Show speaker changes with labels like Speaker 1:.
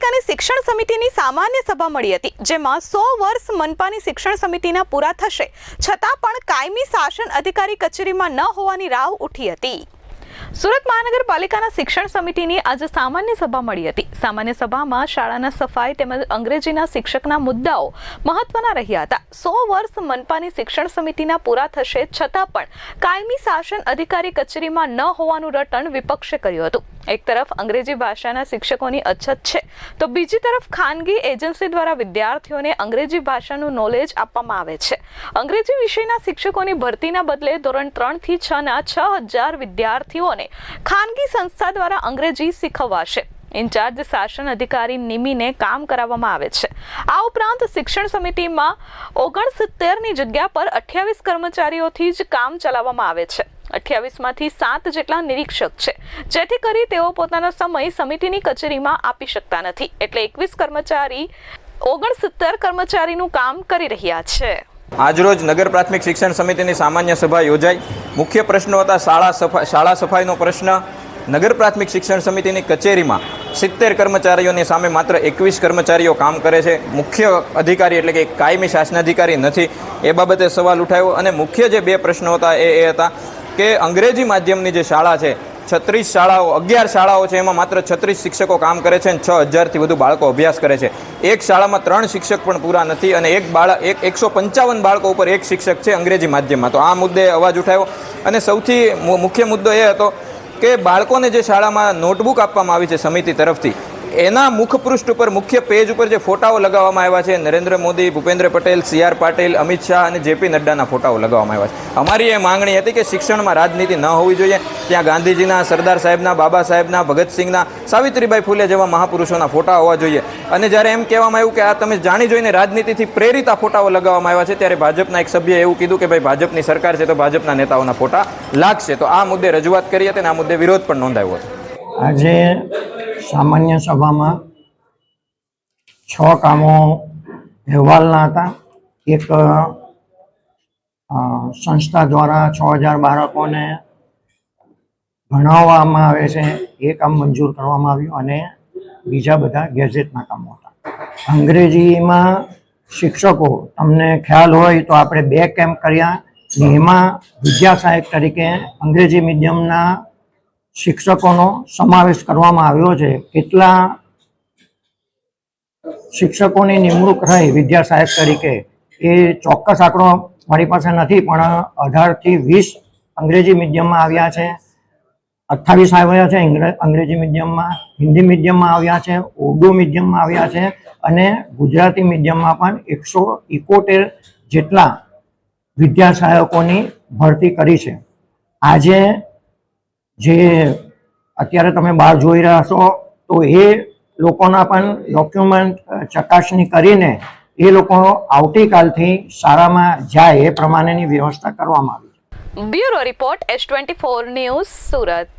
Speaker 1: નગરપાલિકાની શિક્ષણ સમિતિની સામાન્ય સભા મળી હતી, જેમાં સો વર્ષ મનપાની શિક્ષણ સમિતિના પૂરા થશે, છતાં પણ કાયમી શાસન અધિકારી કચેરીમાં ન હોવાની રાવ ઉઠી હતી. સુરત મહાનગરપાલિકાના શિક્ષણ સમિતિની આજે સામાન્ય સભા મળી હતી. સામાન્ય સભામાં શાળાના સફાઈ તેમજ અંગ્રેજીના શિક્ષકના મુદ્દાઓ મહત્વના રહ્યા હતા. સો વર્ષ મનપાની શિક્ષણ સમિતિના પૂરા થશે છતાં પણ કાયમી શાસન અધિકારી કચેરીમાં ન હોવાનું રટણ વિપક્ષે કર્યું હતું. એક તરફ અંગ્રેજી ભાષાના શિક્ષકોની અછત છે, તો બીજી તરફ ખાનગી એજન્સી દ્વારા વિદ્યાર્થીઓને અંગ્રેજી ભાષાનું નોલેજ આપવામાં આવે છે. અંગ્રેજી વિષયના શિક્ષકોની ભરતીના બદલે ધોરણ ત્રણથી છના છ હજાર હજાર વિદ્યાર્થીઓને ખાનગી સંસ્થા દ્વારા અંગ્રેજી શીખવાશે. ઇન્ચાર્જ શાસન અધિકારી નિમીને કામ કરાવવામાં આવે છે. આ ઉપરાંત શિક્ષણ સમિતિમાં ઓગણસિત્તેરની જગ્યા પર અઠ્યાવીસ કર્મચારીઓથી જ કામ ચલાવવામાં આવે છે. અઠ્યાવીસમાંથી સાત જેટલા નિરીક્ષક છે. જેથી કરી તેઓ પોતાનો સમય સમિતિની કચેરીમાં આપી શકતા નથી. એટલે એકવીસ કર્મચારી ઓગણસિત્તેર કર્મચારીનું કામ કરી રહ્યા છે.
Speaker 2: આજરોજ નગર પ્રાથમિક શિક્ષણ સમિતિની સામાન્ય સભા યોજાઈ. મુખ્ય પ્રશ્નો હતા શાળા સફાઈ શાળા સફાઈનો પ્રશ્ન. નગર પ્રાથમિક શિક્ષણ સમિતિની કચેરીમાં સિત્તેર કર્મચારીઓની સામે માત્ર એકવીસ કર્મચારીઓ કામ કરે છે. મુખ્ય અધિકારી એટલે કે કાયમી શાસનાધિકારી નથી. એ બાબતે સવાલ ઉઠાવ્યો અને મુખ્ય જે બે પ્રશ્નો હતા એ એ હતા કે અંગ્રેજી માધ્યમની જે શાળા છે છત્રીસ શાળાઓ, અગિયાર શાળાઓ છે, એમાં માત્ર છત્રીસ શિક્ષકો કામ કરે છે અને છ હજારથી વધુ બાળકો અભ્યાસ કરે છે. એક શાળામાં ત્રણ શિક્ષક પણ પૂરા નથી અને એક બાળક એક, એકસો પંચાવન બાળકો ઉપર એક શિક્ષક છે અંગ્રેજી માધ્યમમાં. તો આ મુદ્દે અવાજ ઉઠાવ્યો અને સૌથી મુખ્ય મુદ્દો એ હતો કે બાળકોને જે શાળામાં નોટબુક આપવામાં આવી છે સમિતિ તરફથી એના મુખપૃષ્ઠ ઉપર મુખ્ય પેજ ઉપર જે ફોટાઓ લગાવવામાં આવ્યા છે, નરેન્દ્ર મોદી, ભૂપેન્દ્ર પટેલ, સી આર પાટીલ, અમિત શાહ અને જેપી નડ્ડાના ફોટાઓ લગાવવામાં આવ્યા છે. અમારી એ માંગણી હતી કે શિક્ષણમાં રાજનીતિ ન હોવી જોઈએ. ત્યાં ગાંધીજીના, સરદાર સાહેબના, બાબા સાહેબના, ભગતસિંહના, સાવિત્રીબાઈ ફૂલે જેવા મહાપુરુષોના ફોટા હોવા જોઈએ. અને જ્યારે એમ કહેવામાં આવ્યું કે આ તમે જાણી જોઈને રાજનીતિથી પ્રેરિત આ ફોટાઓ લગાવવામાં આવ્યા છે, ત્યારે ભાજપના એક સભ્યએ એવું કીધું કે ભાઈ ભાજપની સરકાર છે તો ભાજપના નેતાઓના ફોટા લાગશે. તો આ મુદ્દે રજૂઆત કરી હતી અને આ મુદ્દે વિરોધ પણ નોંધાયો હતો.
Speaker 3: આજે સામાન્ય સભામાં છ કામો અહેવાલના હતા. એક સંસ્થા દ્વારા છ હજાર બાળકોને ભણાવવામાં આવે છે એ કામ મંજૂર કરવામાં આવ્યું અને બીજા બધા ગેજેટના કામો હતા. અંગ્રેજીમાં શિક્ષકો, તમને ખ્યાલ હોય તો આપણે બે કેમ્પ કર્યા. એમાં વિદ્યા સહાયક તરીકે અંગ્રેજી મીડિયમના શિક્ષકોનો સમાવેશ કરવામાં આવ્યો છે. કેટલા શિક્ષકોની નિમણૂક રહી વિદ્યા સહાયક તરીકે? એ ચોક્કસ આંકડો મારી પાસે નથી, પણ અઢારથી વીસ અંગ્રેજી મીડિયમમાં આવ્યા છે. અઠ્ઠાવીસ આવ્યા છે અંગ્રેજી મીડિયમમાં, હિન્દી મીડિયમમાં આવ્યા છે, ઉર્દુ મીડિયમમાં આવ્યા છે અને ગુજરાતી મીડિયમમાં પણ એકસો ઇકોતેર જેટલા વિદ્યા સહાયકોની ભરતી કરી છે. આજે જે અત્યારે તમે બહાર જોઈ રહ્યા છો, તો એ લોકોના પણ ડોક્યુમેન્ટ ચકાસણી કરીને એ લોકો આવતીકાલથી શાળામાં જાય એ પ્રમાણેની વ્યવસ્થા કરવામાં આવી
Speaker 1: bureau report S twenty four news Surat.